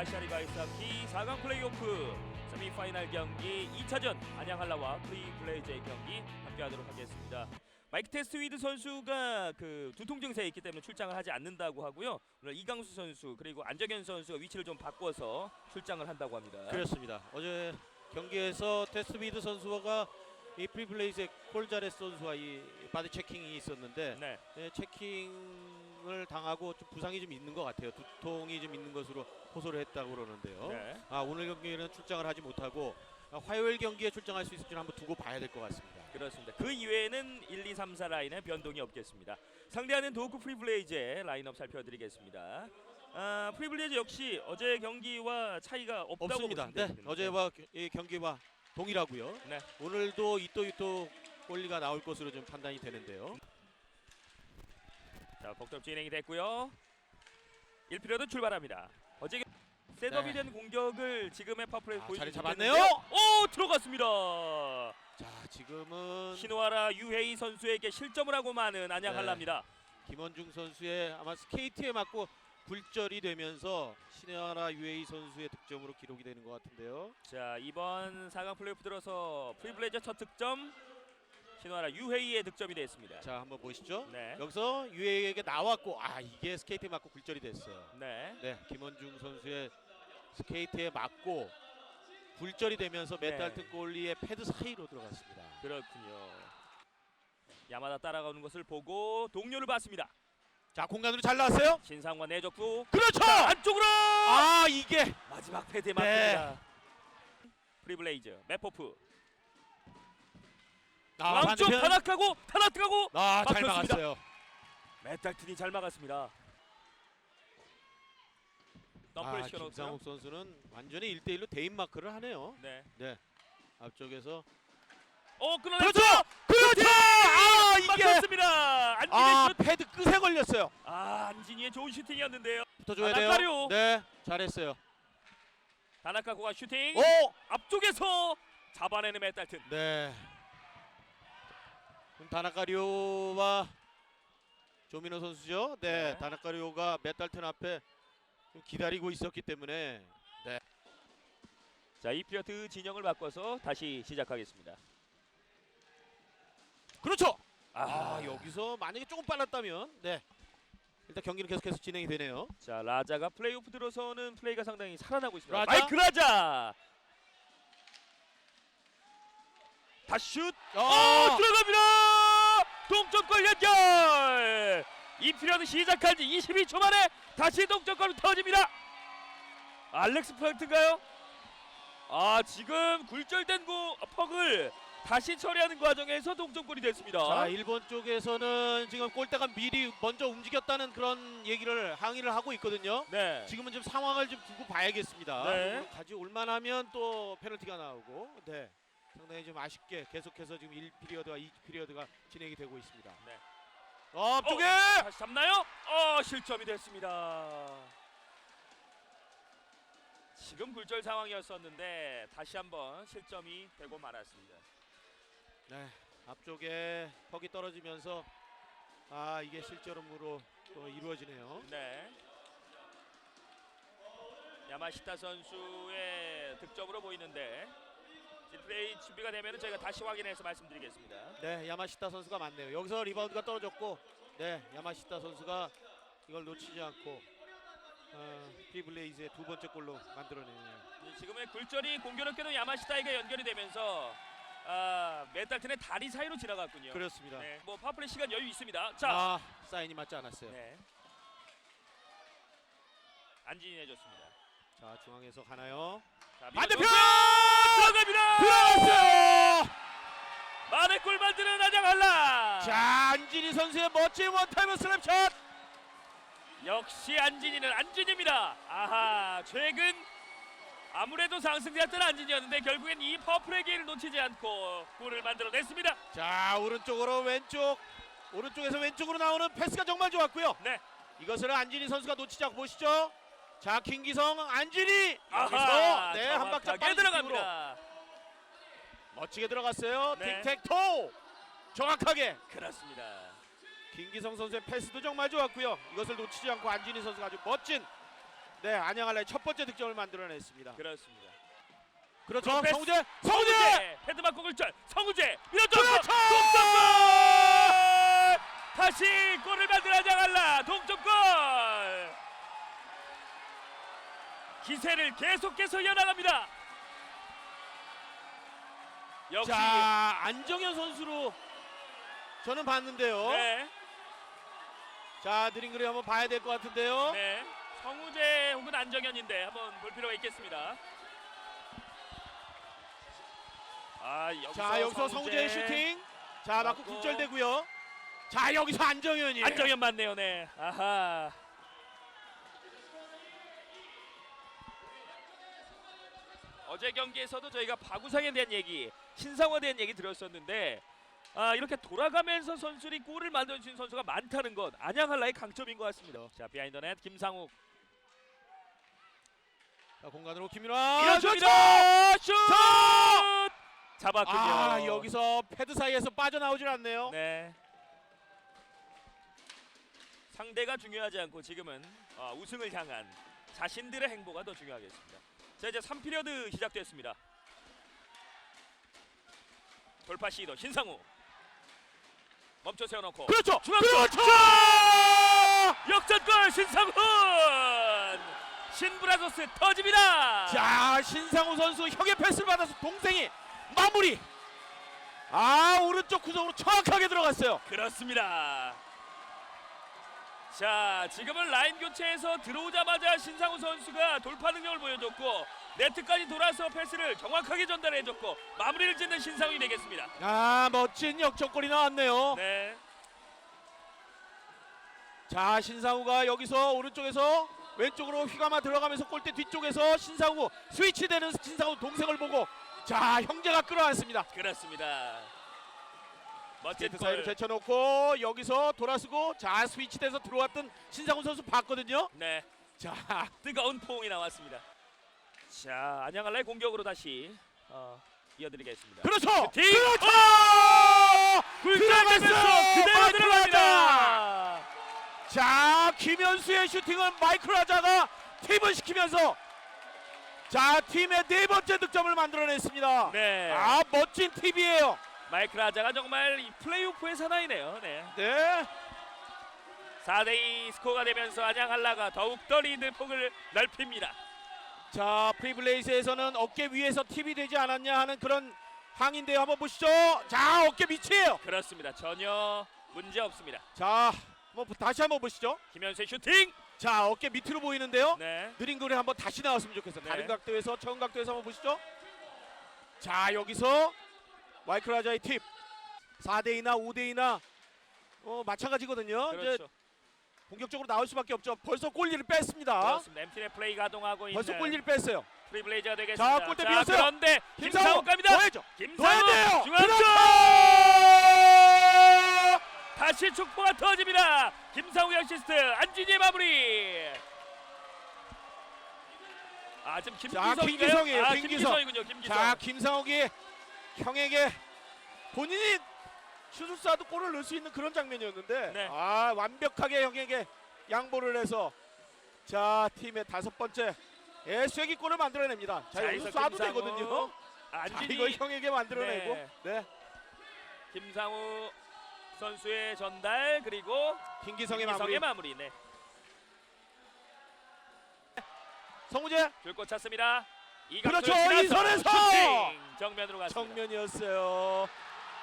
아시아 리그 아이스 하키 4강 플레이오프 세미파이널 경기 2차전 안양 한라와 프리 블레이즈의 경기 함께하도록 하겠습니다. 마이크 테스트 위드 선수가 그 두통 증세에 있기 때문에 출장을 하지 않는다고 하고요. 오늘 이강수 선수 그리고 안정현 선수가 위치를 좀 바꿔서 출장을 한다고 합니다. 그렇습니다. 어제 경기에서 테스비드 선수가 이 프리블레이즈의 콜자레스 선수와 이 바디 체킹이 있었는데 네. 예, 체킹 을 당하고 좀 부상이 좀 있는 것 같아요. 두통이 좀 있는 것으로 호소를 했다고 그러는데요. 네. 아 오늘 경기에는 출장을 하지 못하고 아, 화요일 경기에 출장할 수 있을지는 한번 두고 봐야 될 것 같습니다. 그렇습니다. 그 이외에는 1, 2, 3, 4 라인에 변동이 없겠습니다. 상대하는 도구 프리블레이즈의 라인업 살펴드리겠습니다. 아, 프리블레이즈 역시 어제 경기와 차이가 없다고 없습니다. 네. 어제와 이 경기와 동일하고요. 네. 오늘도 이또 이또 골리가 나올 것으로 좀 판단이 되는데요. 자, 복잡 진행이 됐고요. 1피리어드 출발합니다. 어제 경- 셋업이 네. 된 공격을 지금의 파프레 아, 보여주고 자리 잡았네요. 오 들어갔습니다. 자 지금은 신호하라 유헤이 선수에게 실점을 하고 마는 안양 네. 한라입니다. 김원중 선수의 아마 스케이트에 맞고 굴절이 되면서 신혜아라 UAE 선수의 득점으로 기록이 되는 것 같은데요. 자 이번 4강 플레이오프 들어서 프리블레이저 첫 득점 신호하라 유헤이의 득점이 됐습니다. 자 한번 보시죠. 네. 여기서 UAE에게 나왔고 아 이게 스케이트에 맞고 굴절이 됐어요. 네. 네, 김원중 선수의 스케이트에 맞고 굴절이 되면서 네. 메탈트 골리의 패드 사이로 들어갔습니다. 그렇군요. 야마다 따라가는 것을 보고 동료를 봤습니다. 자 공간으로 잘 나왔어요. 신상과 내줬고 그렇죠. 자, 안쪽으로 아 이게 마지막 패드에 네. 맞습니다. 프리블레이즈 메포프 아, 왕쪽 반대편. 타락하고 타락하고 아 잘 막혔습니다. 막았어요. 메탈튼이 잘 막았습니다. 아, 덤플 시켜놓고요. 김상욱 선수는 완전히 1대1로 대인 마크를 하네요. 네. 앞쪽에서 어 끊어냈어. 그렇죠. 그렇죠. 아 이게 막혔습니다. 안진의 아 슛. 패드 끝에 걸렸어요. 아 안진이의 좋은 슈팅이었는데요. 붙어 줘야 아, 돼요. 나카리오. 네, 잘했어요. 다나카고가 슈팅. 오, 앞쪽에서 잡아내는 메탈튼. 네. 다나카리오와 조민호 선수죠. 네, 네. 다나카리오가 메탈튼 앞에 좀 기다리고 있었기 때문에 자, 이 피어트 진영을 바꿔서 다시 시작하겠습니다. 그렇죠. 아, 아, 여기서 만약에 조금 빨랐다면 네. 일단 경기는 계속해서 진행이 되네요. 자, 라자가 플레이오프 들어서는 플레이가 상당히 살아나고 있습니다. 라자? 마이크 라자. 다시 슛. 어, 아, 들어갑니다. 동점골 연결. 이 피리어드 시작한 지 22초 만에 다시 동점골로 터집니다. 알렉스 프랑트인가요? 아, 지금 굴절된 고 퍽을 다시 처리하는 과정에서 동점골이 됐습니다. 자, 일본 쪽에서는 지금 골대가 미리 먼저 움직였다는 그런 얘기를 항의를 하고 있거든요. 네. 지금은 좀 상황을 좀 두고 봐야겠습니다. 네. 가지 올만하면 또 페널티가 나오고, 네, 상당히 좀 아쉽게 계속해서 지금 1피리어드와 2피리어드가 진행이 되고 있습니다. 네. 어, 앞쪽에 다시 잡나요? 어 실점이 됐습니다. 지금 굴절 상황이었었는데 다시 한번 실점이 되고 말았습니다. 네, 앞쪽에 퍽이 떨어지면서 아 이게 실점으로 또 이루어지네요. 네. 야마시타 선수의 득점으로 보이는데 플레이 준비가 되면 저희가 다시 확인해서 말씀드리겠습니다. 네, 야마시타 선수가 맞네요. 여기서 리바운드가 떨어졌고, 네, 야마시타 선수가 이걸 놓치지 않고 어, 피블레이즈의 두 번째 골로 만들어내네요. 네, 지금의 굴절이 공교롭게도 야마시타에게 연결이 되면서 아, 메탈튼의 다리 사이로 지나갔군요. 그렇습니다. 네, 뭐 파플의 시간 여유 있습니다. 자, 아, 사인이 맞지 않았어요. 네. 안진이 내줬습니다. 자, 중앙에서 가나요? 자, 반대편! 들어갑니다. 들어갔어요! 만의 골 만드는 한라. 자, 안진희 선수의 멋진 원타임 슬랩샷! 역시 안진이는 안진입니다. 아하, 최근 아무래도 상승되었던 안진이었는데 결국엔 이 퍼플의 기회를 놓치지 않고 골을 만들어냈습니다. 자, 오른쪽으로 왼쪽, 오른쪽에서 왼쪽으로 나오는 패스가 정말 좋았고요. 네. 이것을 안진희 선수가 놓치지 않고 보시죠. 자, 김기성, 아하, 여기서 네, 한 박자 빠른 들어갑니다. 멋지게 들어갔어요. 네. 틱택토 정확하게 그렇습니다. 김기성 선수의 패스도 정말 좋았고요. 이것을 놓치지 않고 안진희 선수가 아주 멋진 네, 안양할라의 첫 번째 득점을 만들어냈습니다. 그렇습니다. 그렇죠. 성우재, 성우재! 성우재 헤드 맞고 글절 성우재 밀어줬고 그렇죠! 동점골 다시 골을 만든 안양할라 동점골 기세를 계속해서 이어나갑니다. 역시 자, 안정현 선수로 저는 봤는데요. 네, 자, 드링그리 한번 봐야 될 것 같은데요. 네. 성우재 혹은 안정현인데 한번 볼 필요가 있겠습니다. 아 여기서, 자, 여기서 성우재의 슈팅. 자, 맞고 맞고. 굴절되고요. 자, 여기서 안정현이. 안정현 맞네요, 네. 아하. 어제 경기에서도 저희가 바구상에 대한 얘기, 신상화에 대한 얘기 들었었는데 아, 이렇게 돌아가면서 선수들이 골을 만들어주는 선수가 많다는 것 안양할라의 강점인 것 같습니다. 자, 비하인더넷 김상욱 자, 공간으로 김민환. 밀어줍니다. 슛! 잡았군요. 아, 여기서 패드 사이에서 빠져나오질 않네요. 네. 상대가 중요하지 않고 지금은 어, 우승을 향한 자신들의 행보가 더 중요하겠습니다. 자 이제 3피리어드 시작됐습니다. 돌파 시도 신상우 멈춰 세워놓고 그렇죠. 중앙 그렇죠. 역전골 신상훈 신브라더스 터집니다. 자, 신상우 선수 형의 패스를 받아서 동생이 마무리. 아, 오른쪽 구석으로 정확하게 들어갔어요. 그렇습니다. 자, 지금은 라인 교체에서 들어오자마자 신상우 선수가 돌파 능력을 보여줬고 네트까지 돌아서 패스를 정확하게 전달해줬고 마무리를 짓는 신상훈이 되겠습니다. 아, 멋진 역전골이 나왔네요. 네, 자, 신상우가 여기서 오른쪽에서 왼쪽으로 휘감아 들어가면서 골대 뒤쪽에서 신상우 스위치 되는 신상우 동생을 보고 자, 형제가 끌어안습니다. 그렇습니다. 멋진 세트 사이로 골. 제쳐놓고 여기서 돌아서고 자 스위치돼서 들어왔던 신상훈 선수 봤거든요. 네, 자 뜨거운 포옹이 나왔습니다. 자, 안양할라의 공격으로 다시 어, 이어드리겠습니다. 그렇죠. 딩! 그렇죠. 굴절되면서 들어갔어요. 그대로 마이클 들어갑니다. 자 김현수의 슈팅은 마이클 하자가 팁을 시키면서 자 팀의 네 번째 득점을 만들어냈습니다. 네. 아 멋진 팁이에요. 마이클 하자가 정말 이 플레이오프의 사나이네요. 네. 네. 4대2 스코어가 되면서 안양할라가 더욱더 리드 폭을 넓힙니다. 자 프리블레이스에서는 어깨 위에서 팁이 되지 않았냐 하는 그런 항인데요. 한번 보시죠. 자 어깨 밑이에요. 그렇습니다. 전혀 문제 없습니다. 자 한번 보- 다시 한번 보시죠. 김현수의 슈팅. 자 어깨 밑으로 보이는데요. 네. 느린 거리 한번 다시 나왔으면 좋겠어요. 네. 다른 각도에서 처음 각도에서 한번 보시죠. 자 여기서 마이클 라자의 팁 4대2나 5대2나 어, 마찬가지거든요. 이제 그렇죠. 공격적으로 나올 수밖에 없죠. 벌써 골리를 뺐습니다. 그렇습니다. 엠틴의 플레이 가동하고 벌써 있는 골리를 뺐어요. 프리블레이저가 되겠습니다. 자, 골대 밀었어요. 그런데 김상욱 갑니다. 넣어야죠. 김상욱. 중앙쪽. 다시 축포가 터집니다. 김상욱 어시스트 안진희의 마무리. 아 지금 김기성인가요? 김기성이에요, 아, 김기성. 김기성이군요. 김기성. 자 김상욱이 형에게 본인이 슛을 쏴도 골을 넣을 수 있는 그런 장면이었는데 네. 아 완벽하게 형에게 양보를 해서 자 팀의 다섯 번째 애쐐기 골을 만들어냅니다. 자, 자, 여기서 쏴도 김상욱, 되거든요. 자, 안진희 이걸 형에게 만들어내고 네. 네. 김상우 선수의 전달 그리고 김기성의 김기성의 마무리. 마무리. 네. 성우재 줄곧 찼습니다. 이 그렇죠, 각도를 이 지나서 선에서! 슈팅! 정면으로 갔습니다. 정면이었어요.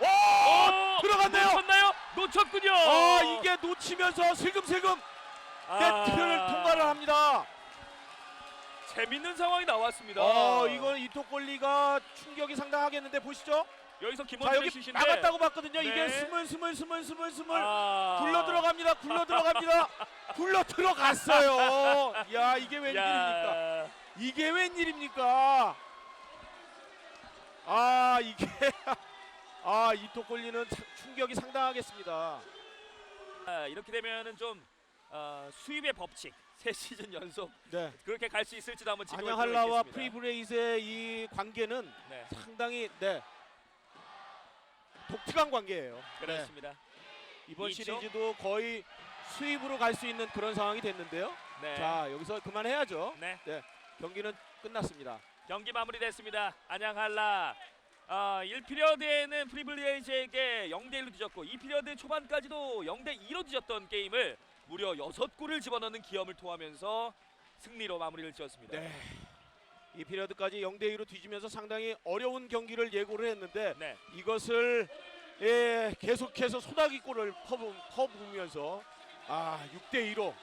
오! 오! 들어갔네요. 놓쳤나요? 놓쳤군요. 아 이게 놓치면서 슬금슬금 아, 네트를 통과를 합니다. 재밌는 상황이 나왔습니다. 어 이건 이토 골리가 충격이 상당하겠는데 보시죠. 여기서 여기 슛인데 나갔다고 봤거든요. 이게 네. 스물 스물 스물 스물 스물 아. 굴러 들어갑니다. 굴러 들어갑니다. 굴러 들어갔어요. 야 이게 웬일입니까? 야. 이게 웬일입니까? 아 이게 아 이토골리는 참 충격이 상당하겠습니다. 아, 이렇게 되면은 좀 어, 수입의 법칙 세 시즌 연속 네. 그렇게 갈 수 있을지도 한번 필요가 안양할라와. 프리브레이즈의 이 관계는 네, 상당히 네 독특한 관계예요. 네. 그렇습니다. 이번 있죠? 시리즈도 거의 수입으로 갈 수 있는 그런 상황이 됐는데요. 네. 자 여기서 그만해야죠. 네. 경기는 끝났습니다. 경기 마무리됐습니다. 안양 한라. 아, 1피리어드에는 프리블리에이즈에게 0대 1로 뒤졌고 2피리어드 초반까지도 0대 2로 뒤졌던 게임을 무려 6골을 집어넣는 기염을 토하면서 승리로 마무리를 지었습니다. 네. 이 피리어드까지 0대 2로 뒤지면서 상당히 어려운 경기를 예고를 했는데 네. 이것을 예, 계속해서 소나기골을 퍼부, 퍼부으면서 아 6대 2로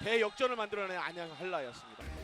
대역전을 만들어낸 안양 한라였습니다.